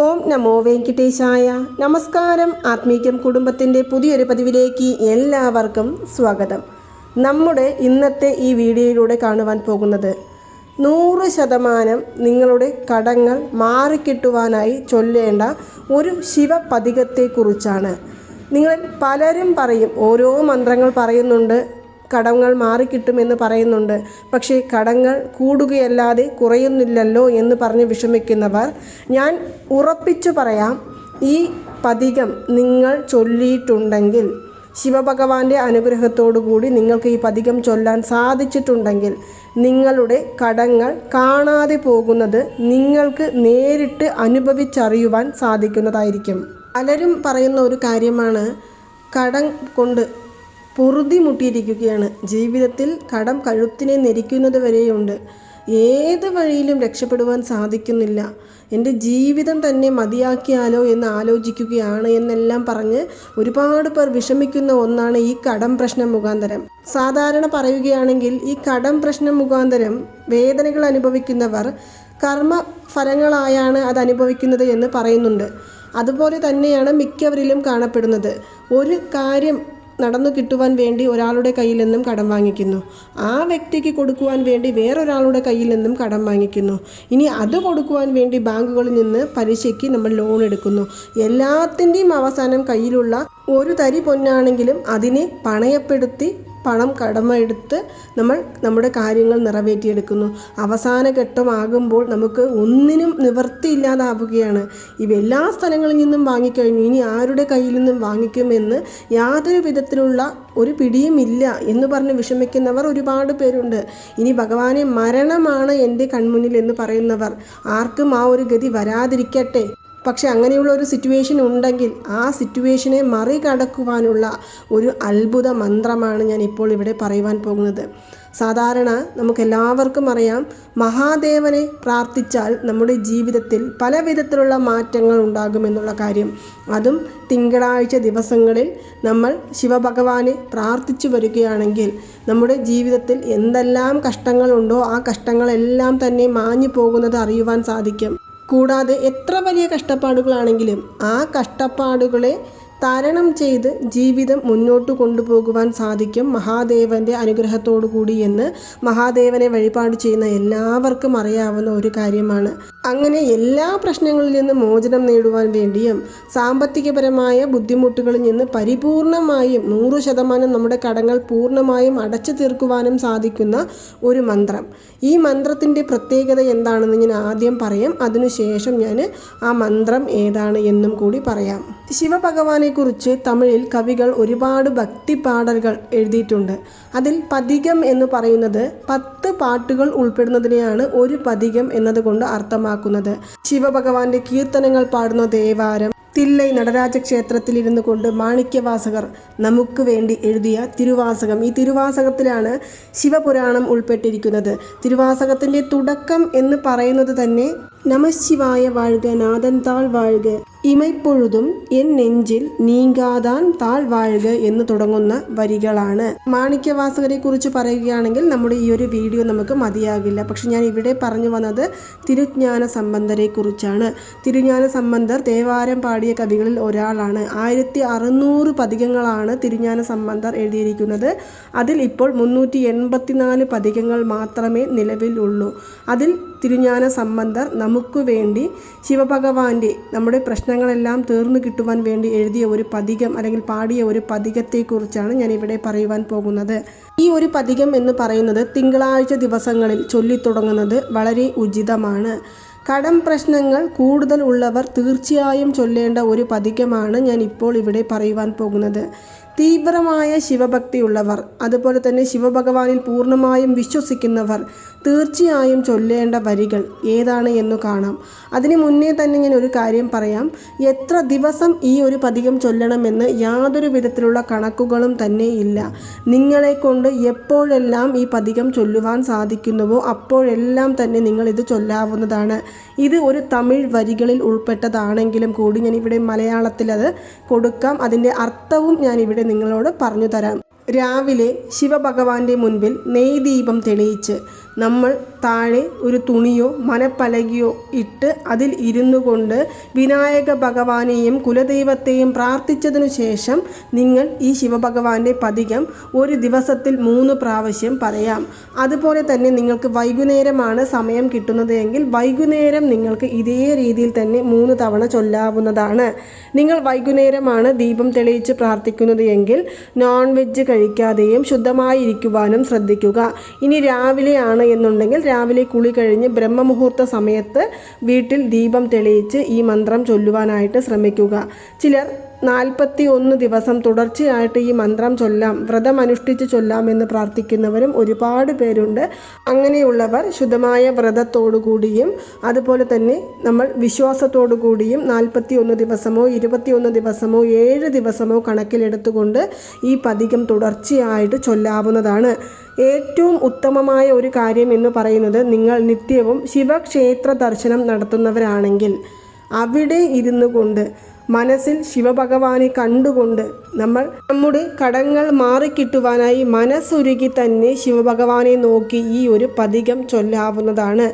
ഓം നമോ വെങ്കിട്ടേശായ. നമസ്കാരം. ആത്മീക്യം കുടുംബത്തിന്റെ പുതിയൊരു പതിവിലേക്ക് എല്ലാവർക്കും സ്വാഗതം. നമ്മുടെ ഇന്നത്തെ ഈ വീഡിയോയിലൂടെ കാണുവാൻ പോകുന്നത് നൂറ് ശതമാനം നിങ്ങളുടെ കടങ്ങൾ മാറിക്കിട്ടുവാനായി ചൊല്ലേണ്ട ഒരു ശിവപതികത്തെക്കുറിച്ചാണ്. നിങ്ങൾ പലരും പറയും ഓരോ മന്ത്രങ്ങൾ പറയുന്നുണ്ട് കടങ്ങൾ മാറിക്കിട്ടുമെന്ന് പറയുന്നുണ്ട്. പക്ഷേ കടങ്ങൾ കൂടുകയല്ലാതെ കുറയുന്നില്ലല്ലോ എന്ന് പറഞ്ഞ് വിഷമിക്കുന്നവർ ഞാൻ ഉറപ്പിച്ചു പറയാം ഈ പതികം നിങ്ങൾ ചൊല്ലിയിട്ടുണ്ടെങ്കിൽ ശിവഭഗവാന്റെ അനുഗ്രഹത്തോടുകൂടി നിങ്ങൾക്ക് ഈ പതികം ചൊല്ലാൻ സാധിച്ചിട്ടുണ്ടെങ്കിൽ നിങ്ങളുടെ കടങ്ങൾ കാണാതെ പോകുന്നത് നിങ്ങൾക്ക് നേരിട്ട് അനുഭവിച്ചറിയുവാൻ സാധിക്കുന്നതായിരിക്കും. പലരും പറയുന്ന ഒരു കാര്യമാണ് കടം കൊണ്ട് പൊറുതി മുട്ടിയിരിക്കുകയാണ്. ജീവിതത്തിൽ കടം കഴുത്തിനെ നെരിക്കുന്നത് വരെയുണ്ട്. ഏത് വഴിയിലും രക്ഷപ്പെടുവാൻ സാധിക്കുന്നില്ല. എന്റെ ജീവിതം തന്നെ മതിയാക്കിയാലോ എന്ന് ആലോചിക്കുകയാണ് എന്നെല്ലാം പറഞ്ഞ് ഒരുപാട് പേർ വിഷമിക്കുന്ന ഒന്നാണ് ഈ കടം പ്രശ്നം മുഖാന്തരം. സാധാരണ പറയുകയാണെങ്കിൽ ഈ കടം പ്രശ്നം മുഖാന്തരം വേദനകൾ അനുഭവിക്കുന്നവർ കർമ്മ ഫലങ്ങളായാണ് അത് അനുഭവിക്കുന്നത് എന്ന് പറയുന്നുണ്ട്. അതുപോലെ തന്നെയാണ് മിക്കവരിലും കാണപ്പെടുന്നത്. ഒരു കാര്യം നടന്നു കിട്ടുവാൻ വേണ്ടി ഒരാളുടെ കയ്യിൽ നിന്നും കടം വാങ്ങിക്കുന്നു. ആ വ്യക്തിക്ക് കൊടുക്കുവാൻ വേണ്ടി വേറൊരാളുടെ കയ്യിൽ നിന്നും കടം വാങ്ങിക്കുന്നു. ഇനി അത് കൊടുക്കുവാൻ വേണ്ടി ബാങ്കുകളിൽ നിന്ന് പലിശയ്ക്ക് നമ്മൾ ലോൺ എടുക്കുന്നു. എല്ലാത്തിന്റെയും അവസാനം കയ്യിലുള്ള ഒരു തരി പൊന്നാണെങ്കിലും അതിനെ പണയപ്പെടുത്തി പണം കടമെടുത്ത് നമ്മൾ നമ്മുടെ കാര്യങ്ങൾ നിറവേറ്റിയെടുക്കുന്നു. അവസാന ഘട്ടമാകുമ്പോൾ നമുക്ക് ഒന്നിനും നിവൃത്തിയില്ലാതാവുകയാണ്. ഇവ എല്ലാ സ്ഥലങ്ങളിൽ നിന്നും വാങ്ങിക്കഴിഞ്ഞു. ഇനി ആരുടെ കയ്യിൽ നിന്നും വാങ്ങിക്കുമെന്ന് യാതൊരു വിധത്തിലുള്ള ഒരു പിടിയുമില്ല എന്ന് പറഞ്ഞ് വിഷമിക്കുന്നവർ ഒരുപാട് പേരുണ്ട്. ഇനി ഭഗവാനെ മരണമാണ് എന്റെ കൺമുന്നിൽ എന്ന് പറയുന്നവർ. ആർക്കും ആ ഒരു ഗതി വരാതിരിക്കട്ടെ. പക്ഷെ അങ്ങനെയുള്ള ഒരു സിറ്റുവേഷൻ ഉണ്ടെങ്കിൽ ആ സിറ്റുവേഷനെ മറികടക്കുവാനുള്ള ഒരു അത്ഭുത മന്ത്രമാണ് ഞാൻ ഇപ്പോൾ ഇവിടെ പറയുവാൻ പോകുന്നത്. സാധാരണ നമുക്കെല്ലാവർക്കും അറിയാം മഹാദേവനെ പ്രാർത്ഥിച്ചാൽ നമ്മുടെ ജീവിതത്തിൽ പല വിധത്തിലുള്ള മാറ്റങ്ങൾ ഉണ്ടാകുമെന്നുള്ള കാര്യം. അതും തിങ്കളാഴ്ച ദിവസങ്ങളിൽ നമ്മൾ ശിവഭഗവാനെ പ്രാർത്ഥിച്ചു വരികയാണെങ്കിൽ നമ്മുടെ ജീവിതത്തിൽ എന്തെല്ലാം കഷ്ടങ്ങളുണ്ടോ ആ കഷ്ടങ്ങളെല്ലാം തന്നെ മാഞ്ഞു പോകുന്നത് അറിയുവാൻ സാധിക്കും. കൂടാതെ എത്ര വലിയ കഷ്ടപ്പാടുകളാണെങ്കിലും ആ കഷ്ടപ്പാടുകളെ തരണം ചെയ്ത് ജീവിതം മുന്നോട്ട് കൊണ്ടുപോകുവാൻ സാധിക്കും മഹാദേവന്റെ അനുഗ്രഹത്തോടു കൂടി എന്ന് മഹാദേവനെ വഴിപാട് ചെയ്യുന്ന എല്ലാവർക്കും അറിയാവുന്ന ഒരു കാര്യമാണ്. അങ്ങനെ എല്ലാ പ്രശ്നങ്ങളിൽ നിന്ന് മോചനം നേടുവാൻ വേണ്ടിയും സാമ്പത്തികപരമായ ബുദ്ധിമുട്ടുകളിൽ നിന്ന് പരിപൂർണമായും നൂറ് ശതമാനം നമ്മുടെ കടങ്ങൾ പൂർണമായും അടച്ചു തീർക്കുവാനും സാധിക്കുന്ന ഒരു മന്ത്രം. ഈ മന്ത്രത്തിന്റെ പ്രത്യേകത എന്താണെന്ന് ഞാൻ ആദ്യം പറയാം. അതിനുശേഷം ഞാൻ ആ മന്ത്രം ഏതാണ് എന്നും കൂടി പറയാം. ശിവഭഗവാനെക്കുറിച്ച് തമിഴിൽ കവികൾ ഒരുപാട് ഭക്തി പാടലുകൾ എഴുതിയിട്ടുണ്ട്. അതിൽ പതികം എന്ന് പറയുന്നത് പത്ത് പാട്ടുകൾ ഉൾപ്പെടുന്നതിനെയാണ് ഒരു പതികം എന്നതുകൊണ്ട് അർത്ഥമാക്കുന്നത്. ശിവഭഗവാന്റെ കീർത്തനങ്ങൾ പാടുന്ന ദേവാരം തില്ലൈ നടരാജ ക്ഷേത്രത്തിൽ ഇരുന്നു കൊണ്ട് മാണിക്യവാസകർ നമുക്ക് വേണ്ടി എഴുതിയ തിരുവാസകം. ഈ തിരുവാസകത്തിലാണ് ശിവപുരാണം ഉൾപ്പെട്ടിരിക്കുന്നത്. തിരുവാസകത്തിന്റെ തുടക്കം എന്ന് പറയുന്നത് തന്നെ നമശിവായ വാഴുക നാഥൻ താൾ വാഴുക ഇമൈപ്പൊഴുതും എൻ നെഞ്ചിൽ നീങ്കാതാൻ താൾ വാഴുക എന്ന് തുടങ്ങുന്ന വരികളാണ്. മാണിക്യവാസകരെ കുറിച്ച് പറയുകയാണെങ്കിൽ നമ്മുടെ ഈ ഒരു വീഡിയോ നമുക്ക് മതിയാകില്ല. പക്ഷെ ഞാൻ ഇവിടെ പറഞ്ഞു വന്നത് തിരുജ്ഞാന സംബന്ധരെ കുറിച്ചാണ് തിരുജ്ഞാന സംബന്ധർ ദേവാരം പാടിയ കവികളിൽ ഒരാളാണ്. ആയിരത്തി അറുന്നൂറ് പതികങ്ങളാണ് തിരുജ്ഞാന സംബന്ധർ എഴുതിയിരിക്കുന്നത്. അതിൽ ഇപ്പോൾ മുന്നൂറ്റി എൺപത്തിനാല് പതികങ്ങൾ മാത്രമേ നിലവിലുള്ളൂ. അതിൽ തിരുജ്ഞാന സംബന്ധർ നമുക്ക് വേണ്ടി ശിവഭഗവാന്റെ നമ്മുടെ പ്രശ്നങ്ങളെല്ലാം തീർന്നു കിട്ടുവാൻ വേണ്ടി എഴുതിയ ഒരു പതികം അല്ലെങ്കിൽ പാടിയ ഒരു പതികത്തെക്കുറിച്ചാണ് ഞാൻ ഇവിടെ പറയുവാൻ പോകുന്നത്. ഈ ഒരു പതികം എന്ന് പറയുന്നത് തിങ്കളാഴ്ച ദിവസങ്ങളിൽ ചൊല്ലിത്തുടങ്ങുന്നത് വളരെ ഉചിതമാണ്. കടം പ്രശ്നങ്ങൾ കൂടുതൽ ഉള്ളവർ തീർച്ചയായും ചൊല്ലേണ്ട ഒരു പതികമാണ് ഞാൻ ഇപ്പോൾ ഇവിടെ പറയുവാൻ പോകുന്നത്. തീവ്രമായ ശിവഭക്തിയുള്ളവർ അതുപോലെ തന്നെ ശിവഭഗവാനിൽ പൂർണമായും വിശ്വസിക്കുന്നവർ തീർച്ചയായും ചൊല്ലേണ്ട വരികൾ ഏതാണ് എന്ന് കാണാം. അതിന് മുന്നേ തന്നെ ഞാൻ ഒരു കാര്യം പറയാം. എത്ര ദിവസം ഈ ഒരു പതികം ചൊല്ലണമെന്ന് യാതൊരു വിധത്തിലുള്ള കണക്കുകളും തന്നെ ഇല്ല. നിങ്ങളെ കൊണ്ട് എപ്പോഴെല്ലാം ഈ പതികം ചൊല്ലുവാൻ സാധിക്കുന്നുവോ അപ്പോഴെല്ലാം തന്നെ നിങ്ങൾ ഇത് ചൊല്ലാവുന്നതാണ്. ഇത് ഒരു തമിഴ് വരികളിൽ ഉൾപ്പെട്ടതാണെങ്കിലും കൂടി ഞാനിവിടെ മലയാളത്തിൽ അത് കൊടുക്കാം. അതിന്റെ അർത്ഥവും ഞാനിവിടെ നിങ്ങളോട് പറഞ്ഞു തരാം. രാവിലെ ശിവഭഗവാന്റെ മുൻപിൽ നെയ്ദീപം തെളിയിച്ച് നമ്മൾ താഴെ ഒരു തുണിയോ മനപ്പലകയോ ഇട്ട് അതിൽ ഇരുന്നു കൊണ്ട് വിനായക ഭഗവാനെയും കുലദൈവത്തെയും പ്രാർത്ഥിച്ചതിനു ശേഷം നിങ്ങൾ ഈ ശിവഭഗവാന്റെ പതികം ഒരു ദിവസത്തിൽ മൂന്ന് പ്രാവശ്യം പറയാം. അതുപോലെ തന്നെ നിങ്ങൾക്ക് വൈകുന്നേരമാണ് സമയം കിട്ടുന്നത് എങ്കിൽ വൈകുന്നേരം നിങ്ങൾക്ക് ഇതേ രീതിയിൽ തന്നെ മൂന്ന് തവണ ചൊല്ലാവുന്നതാണ്. നിങ്ങൾ വൈകുന്നേരമാണ് ദീപം തെളിയിച്ച് പ്രാർത്ഥിക്കുന്നത് എങ്കിൽ നോൺ വെജ് കഴിക്കാതെയും ശുദ്ധമായിരിക്കുവാനും ശ്രദ്ധിക്കുക. ഇനി രാവിലെയാണ് എന്നുണ്ടെങ്കിൽ രാവിലെ കുളി കഴിഞ്ഞ് ബ്രഹ്മമുഹൂർത്ത സമയത്ത് വീട്ടിൽ ദീപം തെളിയിച്ച് ഈ മന്ത്രം ചൊല്ലുവാനായിട്ട് ശ്രമിക്കുക. ചിലർ നാൽപ്പത്തി ഒന്ന് ദിവസം തുടർച്ചയായിട്ട് ഈ മന്ത്രം ചൊല്ലാം വ്രതം അനുഷ്ഠിച്ച് ചൊല്ലാം എന്ന് പ്രാർത്ഥിക്കുന്നവരും ഒരുപാട് പേരുണ്ട്. അങ്ങനെയുള്ളവർ ശുദ്ധമായ വ്രതത്തോടുകൂടിയും അതുപോലെ തന്നെ നമ്മൾ വിശ്വാസത്തോടു കൂടിയും നാൽപ്പത്തി ഒന്ന് ദിവസമോ ഇരുപത്തിയൊന്ന് ദിവസമോ ഏഴ് ദിവസമോ കണക്കിലെടുത്തുകൊണ്ട് ഈ പതികം തുടർച്ചയായിട്ട് ചൊല്ലാവുന്നതാണ്. ഏറ്റവും ഉത്തമമായ ഒരു കാര്യം എന്ന് പറയുന്നത് നിങ്ങൾ നിത്യവും ശിവക്ഷേത്ര ദർശനം നടത്തുന്നവരാണെങ്കിൽ അവിടെ ഇരുന്നു കൊണ്ട് മനസ്സിൽ ശിവഭഗവാനെ കണ്ടുകൊണ്ട് നമ്മൾ നമ്മുടെ കടങ്ങൾ മാറിക്കിട്ടുവാനായി മനസ്സുരുകി തന്നെ ശിവഭഗവാനെ നോക്കി ഈ ഒരു പതികം ചൊല്ലാവുന്നതാണ്.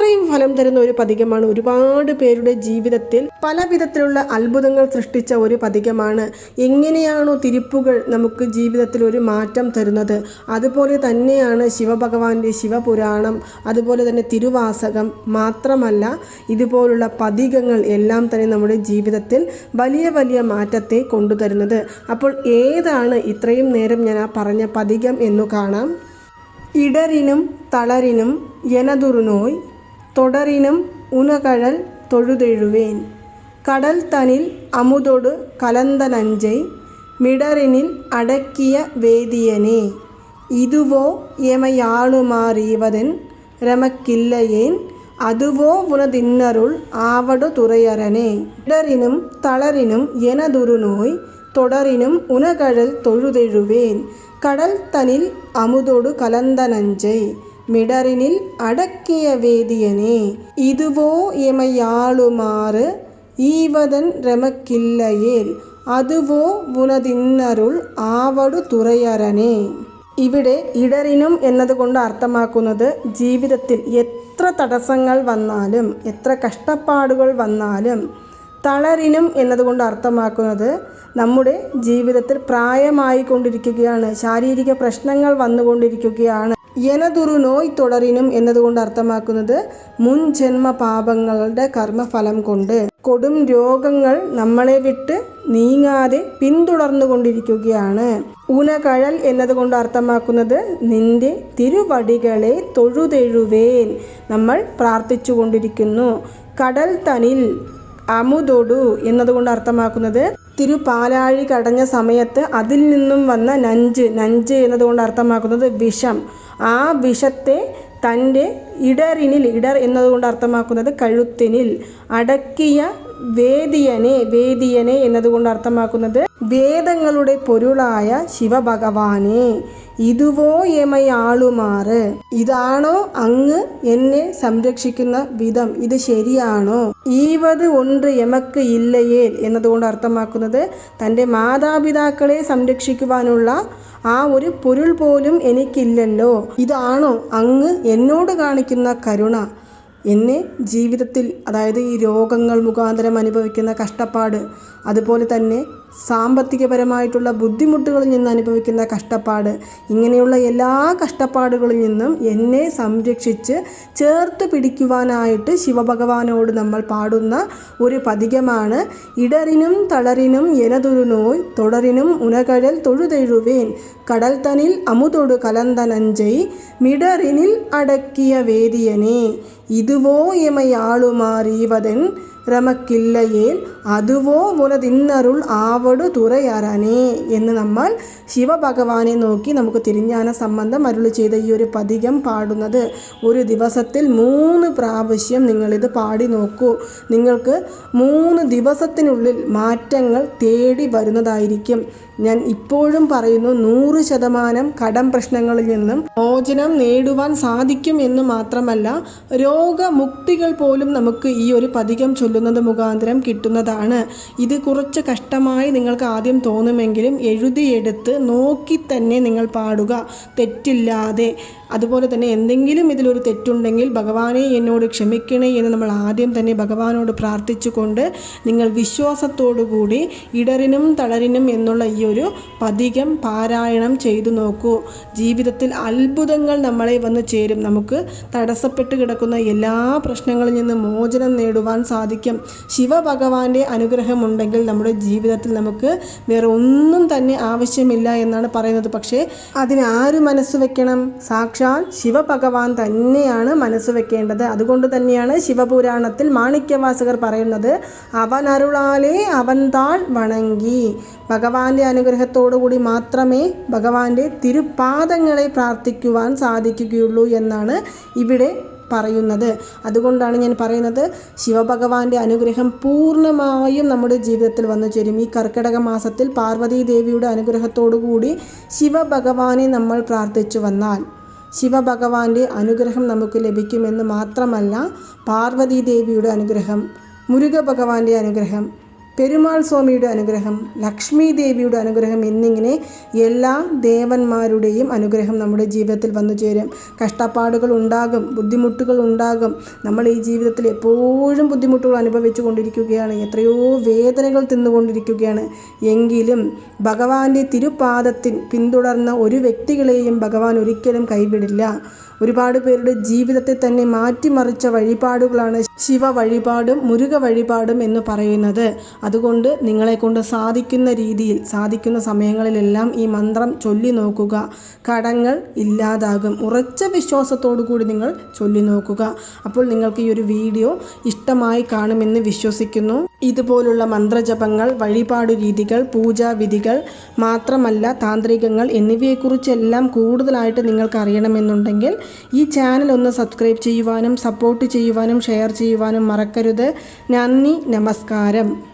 അത്രയും ഫലം തരുന്ന ഒരു പതികമാണ് ഒരുപാട് പേരുടെ ജീവിതത്തിൽ പല വിധത്തിലുള്ള അത്ഭുതങ്ങൾ സൃഷ്ടിച്ച ഒരു പതികമാണ്. എങ്ങനെയാണോ തിരിപ്പുകൾ നമുക്ക് ജീവിതത്തിൽ ഒരു മാറ്റം തരുന്നത്. അതുപോലെ തന്നെയാണ് ശിവഭഗവാന്റെ ശിവപുരാണം അതുപോലെ തന്നെ തിരുവാസകം മാത്രമല്ല ഇതുപോലുള്ള പതികങ്ങൾ എല്ലാം തന്നെ നമ്മുടെ ജീവിതത്തിൽ വലിയ വലിയ മാറ്റത്തെ കൊണ്ടുതരുന്നത്. അപ്പോൾ ഏതാണ് ഇത്രയും നേരം ഞാൻ ആ പറഞ്ഞ പതികം എന്നു കാണാം. ഇടറിനും തളരിനും എനതുറുനോയ് தொடரினும் உனகழல் தொழுதெழுவேன். கடல் தனில் அமுதொடு கலந்த நஞ்சை மிடரினில் அடக்கிய வேதியனே இதுவோ எமையாளுமாறீவதென் ரமக்கில்லையேன் அதுவோ உனதின்னருள் ஆவடு துறையரனே. இடரினும் தளரினும் எனதுரு நோய் தொடரினும் உனகழல் தொழுதெழுவேன். கடல் தனில் அமுதொடு கலந்த நஞ்சை மிடரினில் அடக்கிய வேதியனே இதுவோ எமையாளுமாறு ஈவதன் ரெமக்கில்லையேல் അതുവോ ഉനതിന്നരുൾ ആവടു തുറയരനെ ഇവിടെ ഇടറിനും എന്നതുകൊണ്ട് അർത്ഥമാക്കുന്നത് ജീവിതത്തിൽ എത്ര തടസ്സങ്ങൾ വന്നാലും എത്ര കഷ്ടപ്പാടുകൾ വന്നാലും തളരിനും എന്നതുകൊണ്ട് അർത്ഥമാക്കുന്നത് നമ്മുടെ ജീവിതത്തിൽ പ്രായമായി കൊണ്ടിരിക്കുകയാണ് ശാരീരിക പ്രശ്നങ്ങൾ വന്നുകൊണ്ടിരിക്കുകയാണ് എനതൊരു നോയ് തുടരിനും എന്നതുകൊണ്ട് അർത്ഥമാക്കുന്നത് മുൻ ജന്മ പാപങ്ങളുടെ കർമ്മഫലം കൊണ്ട്. കൊടും രോഗങ്ങൾ നമ്മളെ വിട്ട് നീങ്ങാതെ പിന്തുടർന്നുകൊണ്ടിരിക്കുകയാണ്. ഊനകഴൽ എന്നതുകൊണ്ട് അർത്ഥമാക്കുന്നത് നിന്റെ തിരുവടികളെ തൊഴുതെഴുവേൻ നമ്മൾ പ്രാർത്ഥിച്ചു കൊണ്ടിരിക്കുന്നു കടൽ തനിൽ അമുതൊടു എന്നതുകൊണ്ട് അർത്ഥമാക്കുന്നത് തിരുപാലാഴി കടഞ്ഞ സമയത്ത് അതിൽ നിന്നും വന്ന നഞ്ച് നഞ്ച് എന്നതുകൊണ്ട് അർത്ഥമാക്കുന്നത് വിഷം. ആ വിഷത്തെ തന്റെ ഇടറിനിൽ ഇടർ എന്നതുകൊണ്ട് അർത്ഥമാക്കുന്നത് കഴുത്തിനിൽ അടക്കിയ വേദിയനെ വേദിയനെ എന്നതുകൊണ്ട് അർത്ഥമാക്കുന്നത് വേദങ്ങളുടെ പൊരുളായ ശിവഭഗവാനെ. ഇതുവോ എമയാളുമാറ് ഇതാണോ അങ്ങ് എന്നെ സംരക്ഷിക്കുന്ന വിധം. ഇത് ശരിയാണോ? ഈവത് ഒണ്ട് എമക്ക് ഇല്ലയേൽ എന്നതുകൊണ്ട് അർത്ഥമാക്കുന്നത് തന്റെ മാതാപിതാക്കളെ സംരക്ഷിക്കുവാനുള്ള ആ ഒരു പൊരുൾ പോലും എനിക്കില്ലല്ലോ. ഇതാണോ അങ്ങ് എന്നോട് കാണിക്കുന്ന കരുണ. എന്നെ ജീവിതത്തിൽ അതായത് ഈ രോഗങ്ങൾ മുഖാന്തരം അനുഭവിക്കുന്ന കഷ്ടപ്പാട് അതുപോലെ തന്നെ സാമ്പത്തികപരമായിട്ടുള്ള ബുദ്ധിമുട്ടുകളിൽ നിന്ന് അനുഭവിക്കുന്ന കഷ്ടപ്പാട് ഇങ്ങനെയുള്ള എല്ലാ കഷ്ടപ്പാടുകളിൽ നിന്നും എന്നെ സംരക്ഷിച്ച് ചേർത്ത് പിടിക്കുവാനായിട്ട് ശിവഭഗവാനോട് നമ്മൾ പാടുന്ന ഒരു പതികമാണ് ഇടറിനും തളറിനും എനതൊരു നോയ് തുടറിനും ഉനകഴൽ തൊഴുതെഴുവേൻ കടൽ തനിൽ അമുതൊടു കലന്തനഞ്ചൈ മിടറിനിൽ അടക്കിയ വേദിയനെ ഇതുവോ എമയാളുമാറീവതൻ രമക്കില്ലയേൽ അതുവോ മുനതിന്നരുൾ ആവടു തുറയറനേ എന്ന് നമ്മൾ ശിവഭഗവാനെ നോക്കി നമുക്ക് തിരിഞ്ഞാന സംബന്ധം അരുൾ ചെയ്ത ഈ ഒരു പതികം പാടുന്നത്. ഒരു ദിവസത്തിൽ മൂന്ന് പ്രാവശ്യം നിങ്ങളിത് പാടി നോക്കൂ. നിങ്ങൾക്ക് മൂന്ന് ദിവസത്തിനുള്ളിൽ മാറ്റങ്ങൾ തേടി വരുന്നതായിരിക്കും. ഞാൻ ഇപ്പോഴും പറയുന്നു നൂറ് ശതമാനം കടം പ്രശ്നങ്ങളിൽ നിന്നും മോചനം നേടുവാൻ സാധിക്കും എന്ന് മാത്രമല്ല രോഗമുക്തികൾ പോലും നമുക്ക് ഈ ഒരു പതികം ചൊല്ലുന്നത് മുഖാന്തരം കിട്ടുന്നതാണ്. ഇത് കുറച്ച് കഷ്ടമായി നിങ്ങൾക്ക് ആദ്യം തോന്നുമെങ്കിലും എഴുതിയെടുത്ത് നോക്കി തന്നെ നിങ്ങൾ പാടുക. തെറ്റില്ലാതെ അതുപോലെ തന്നെ എന്തെങ്കിലും ഇതിലൊരു തെറ്റുണ്ടെങ്കിൽ ഭഗവാനെ എന്നോട് ക്ഷമിക്കണേ എന്ന് നമ്മൾ ആദ്യം തന്നെ ഭഗവാനോട് പ്രാർത്ഥിച്ചുകൊണ്ട് നിങ്ങൾ വിശ്വാസത്തോടുകൂടി ഇടറിനും തളരിനും എന്നുള്ള ഈ ഒരു പതികം പാരായണം ചെയ്തു നോക്കൂ. ജീവിതത്തിൽ അത്ഭുതങ്ങൾ നമ്മളെ വന്ന് ചേരും. നമുക്ക് തടസ്സപ്പെട്ട് കിടക്കുന്ന എല്ലാ പ്രശ്നങ്ങളിൽ നിന്ന് മോചനം നേടുവാൻ സാധിക്കും. ശിവഭഗവാന്റെ അനുഗ്രഹമുണ്ടെങ്കിൽ നമ്മുടെ ജീവിതത്തിൽ നമുക്ക് വേറെ ഒന്നും തന്നെ ആവശ്യമില്ല എന്നാണ് പറയുന്നത്. പക്ഷേ അതിന് ആര് മനസ്സ് വെക്കണം? സാക്ഷാൽ ശിവഭഗവാൻ തന്നെയാണ് മനസ്സ് വെക്കേണ്ടത്. അതുകൊണ്ട് തന്നെയാണ് ശിവപുരാണത്തിൽ മാണിക്യവാസകർ പറയുന്നത് അവൻ അരുളാലേ അവൻ താൾ വണങ്ങി. ഭഗവാന്റെ അനുഗ്രഹത്തോടുകൂടി മാത്രമേ ഭഗവാന്റെ തിരുപാദങ്ങളെ പ്രാർത്ഥിക്കുവാൻ സാധിക്കുകയുള്ളൂ എന്നാണ് ഇവിടെ പറയുന്നത്. അതുകൊണ്ടാണ് ഞാൻ പറയുന്നത് ശിവഭഗവാന്റെ അനുഗ്രഹം പൂർണമായും നമ്മുടെ ജീവിതത്തിൽ വന്നു ചേരും. ഈ കർക്കിടക മാസത്തിൽ പാർവതീ ദേവിയുടെ അനുഗ്രഹത്തോടുകൂടി ശിവഭഗവാനെ നമ്മൾ പ്രാർത്ഥിച്ചു വന്നാൽ ശിവഭഗവാന്റെ അനുഗ്രഹം നമുക്ക് ലഭിക്കുമെന്ന് മാത്രമല്ല പാർവതീദേവിയുടെ അനുഗ്രഹം മുരുക ഭഗവാന്റെ അനുഗ്രഹം പെരുമാൾ സ്വാമിയുടെ അനുഗ്രഹം ലക്ഷ്മി ദേവിയുടെ അനുഗ്രഹം എന്നിങ്ങനെ എല്ലാ ദേവന്മാരുടെയും അനുഗ്രഹം നമ്മുടെ ജീവിതത്തിൽ വന്നു ചേരും. കഷ്ടപ്പാടുകൾ ഉണ്ടാകും ബുദ്ധിമുട്ടുകൾ ഉണ്ടാകും. നമ്മൾ ഈ ജീവിതത്തിൽ എപ്പോഴും ബുദ്ധിമുട്ടുകൾ അനുഭവിച്ചു കൊണ്ടിരിക്കുകയാണ് എത്രയോ വേദനകൾ തിന്നുകൊണ്ടിരിക്കുകയാണ് എങ്കിലും ഭഗവാന്റെ തിരുപാദത്തിൽ പിന്തുടർന്ന ഒരു വ്യക്തികളെയും ഭഗവാൻ ഒരിക്കലും കൈവിടില്ല. ഒരുപാട് പേരുടെ ജീവിതത്തെ തന്നെ മാറ്റിമറിച്ച വഴിപാടുകളാണ് ശിവ വഴിപാടും മുരുക വഴിപാടും എന്ന് പറയുന്നത്. അതുകൊണ്ട് നിങ്ങളെ കൊണ്ട് സാധിക്കുന്ന രീതിയിൽ സാധിക്കുന്ന സമയങ്ങളിലെല്ലാം ഈ മന്ത്രം ചൊല്ലി നോക്കുക. കടങ്ങൾ ഇല്ലാതാകും. ഉറച്ച വിശ്വാസത്തോടു കൂടി നിങ്ങൾ ചൊല്ലി നോക്കുക. അപ്പോൾ നിങ്ങൾക്ക് ഈ ഒരു വീഡിയോ ഇഷ്ടമായി കാണുമെന്ന് വിശ്വസിക്കുന്നു. ഇതുപോലുള്ള മന്ത്രജപങ്ങൾ വഴിപാട് രീതികൾ പൂജാവിധികൾ മാത്രമല്ല താന്ത്രികങ്ങൾ എന്നിവയെക്കുറിച്ചെല്ലാം കൂടുതലായിട്ട് നിങ്ങൾക്ക് അറിയണമെന്നുണ്ടെങ്കിൽ ഈ ചാനൽ ഒന്ന് സബ്സ്ക്രൈബ് ചെയ്യുവാനും സപ്പോർട്ട് ചെയ്യുവാനും ഷെയർ ചെയ്യുവാനും മറക്കരുത്. നന്ദി നമസ്കാരം.